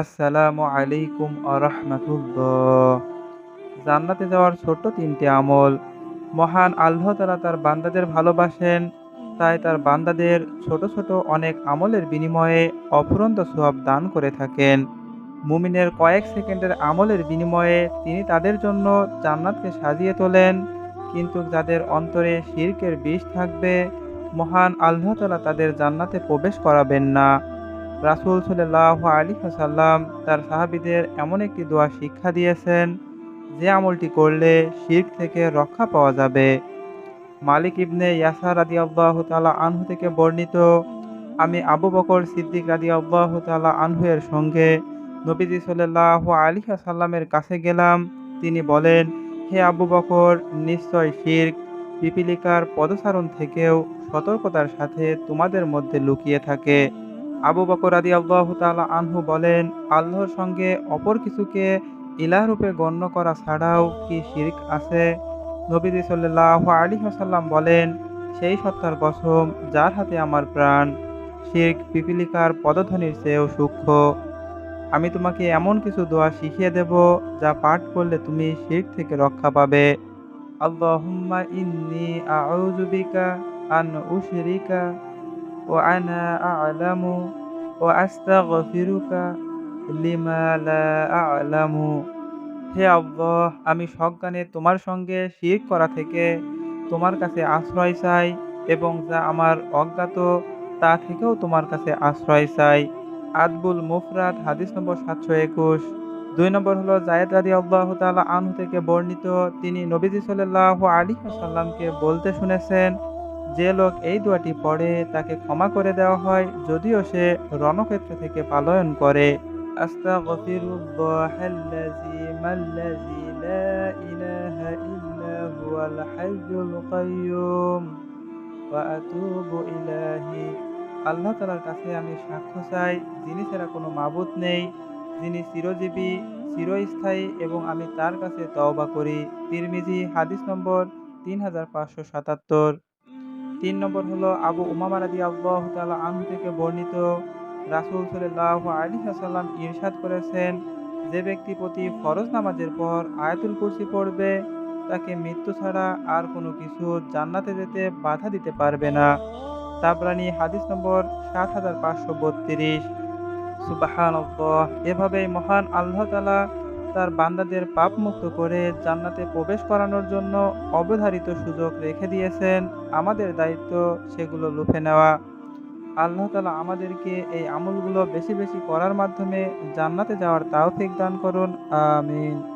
আসসালামু আলাইকুম আরহামাতুল্লাহ। জান্নাতে যাওয়ার ছোট্ট তিনটি আমল। মহান আল্লাহ তাআলা তার বান্দাদের ভালোবাসেন, তাই তার বান্দাদের ছোট ছোট অনেক আমলের বিনিময়ে অফুরন্ত সওয়াব দান করে থাকেন। মুমিনের কয়েক সেকেন্ডের আমলের বিনিময়ে তিনি তাদের জন্য জান্নাতকে সাজিয়ে তোলেন, কিন্তু যাদের অন্তরে শিরকের বিষ থাকবে, মহান আল্লাহ তাআলা তাদের জান্নাতে প্রবেশ করাবেন না। রাসূল সাল্লাল্লাহু আলাইহি ওয়াসাল্লাম তার সাহাবিদের এমন একটি দোয়া শিক্ষা দিয়েছেন যে আমলটি করলে শিরক থেকে রক্ষা পাওয়া যাবে। মালিক ইবনে ইয়াসার রাদিয়াল্লাহু তাআলা আনহু থেকে বর্ণিত, আমি আবু বকর সিদ্দিক রাদিয়াল্লাহু তাআলা আনহু এর সঙ্গে নবীজি সাল্লাল্লাহু আলাইহি ওয়াসাল্লামের কাছে গেলাম। তিনি বলেন, হে আবু বকর, নিশ্চয় শিরক, পিপিলিকার পদচারণ থেকেও সতর্কতার সাথে তোমাদের মধ্যে লুকিয়ে থাকে। আবু বকর রাদিয়াল্লাহু তালা আনহু বলেন, আল্লাহর সঙ্গে অপর কিছুকে ইলাহ রূপে গণ্য করা ছাড়াও কি শিরক আছে? নবীজি সাল্লাল্লাহু আলাইহি ওয়াসাল্লাম বলেন, সেই সত্তার কসম যার হাতে আমার প্রাণ, শিরক পিপিলিকার পদধ্বনির চেয়েও সূক্ষ্ম। আমি তোমাকে এমন কিছু দোয়া শিখিয়ে দেব যা পাঠ করলে তুমি শিরক থেকে রক্ষা পাবে। আল্লাহুম্মা ইন্নী আউযু বিকা আন উশরিকা আ'লামু ওয়া আস্তাগফিরুকা লিমা লা আ'লামু হে আল্লাহ, আমি সজ্ঞানে তোমার সঙ্গে শিরক করা থেকে তোমার কাছে আশ্রয় চাই এবং যা আমার অজ্ঞাত, তা থেকেও তোমার কাছে আশ্রয় চাই। আদবুল মুফরাদ, হাদিস নম্বর সাতশো একুশ। দুই নম্বর হলো জায়েদ রাদি আল্লাহ তাআলা আনহু থেকে বর্ণিত, তিনি নবীজি সাল্লাল্লাহু আলাইহি সাল্লামকে বলতে শুনেছেন যে লোক এই দোয়াটি পড়ে তাকে ক্ষমা করে দেওয়া হয়, যদিও সে রণক্ষেত্র থেকে পালায়ন করে। আল্লাহ তাআলার কাছে আমি সাক্ষ্য চাই, যিনি ছাড়া কোনো মাবুদ নেই, যিনি চিরজীবী, চিরস্থায়ী এবং আমি তার কাছে তওবা করি। তিরমিজি, হাদিস নম্বর তিন হাজার পাঁচশো সাতাত্তর। তিন নম্বর হলো আবু উমামা রাদিয়াল্লাহু তাআলা আনহু থেকে বর্ণিত রাসূল সাল্লাল্লাহু আলাইহি ওয়াসাল্লাম ইরশাদ করেছেন, যে ব্যক্তি প্রতি ফরজ নামাজের পর আয়াতুল কুরসি পড়বে, তাকে মৃত্যু ছাড়া আর কোনো কিছু জান্নাতে যেতে বাধা দিতে পারবে না। তাবরানী হাদিস নম্বর সাত হাজার পাঁচশো বত্রিশ। সুবাহানল্লাহ। এভাবেই মহান আল্লাহ তাআলা তার বান্দাদের পাপ মুক্ত করে জান্নাতে প্রবেশ করানোর জন্য অবধারিত সুযোগ রেখে দিয়েছেন। আমাদের দায়িত্ব সেগুলো লুফে নেওয়া। আল্লাহ তালা আমাদেরকে এই আমলগুলো বেশি বেশি করার মাধ্যমে জান্নাতে যাওয়ার তাও তাওফিক দান করুন। আমিন।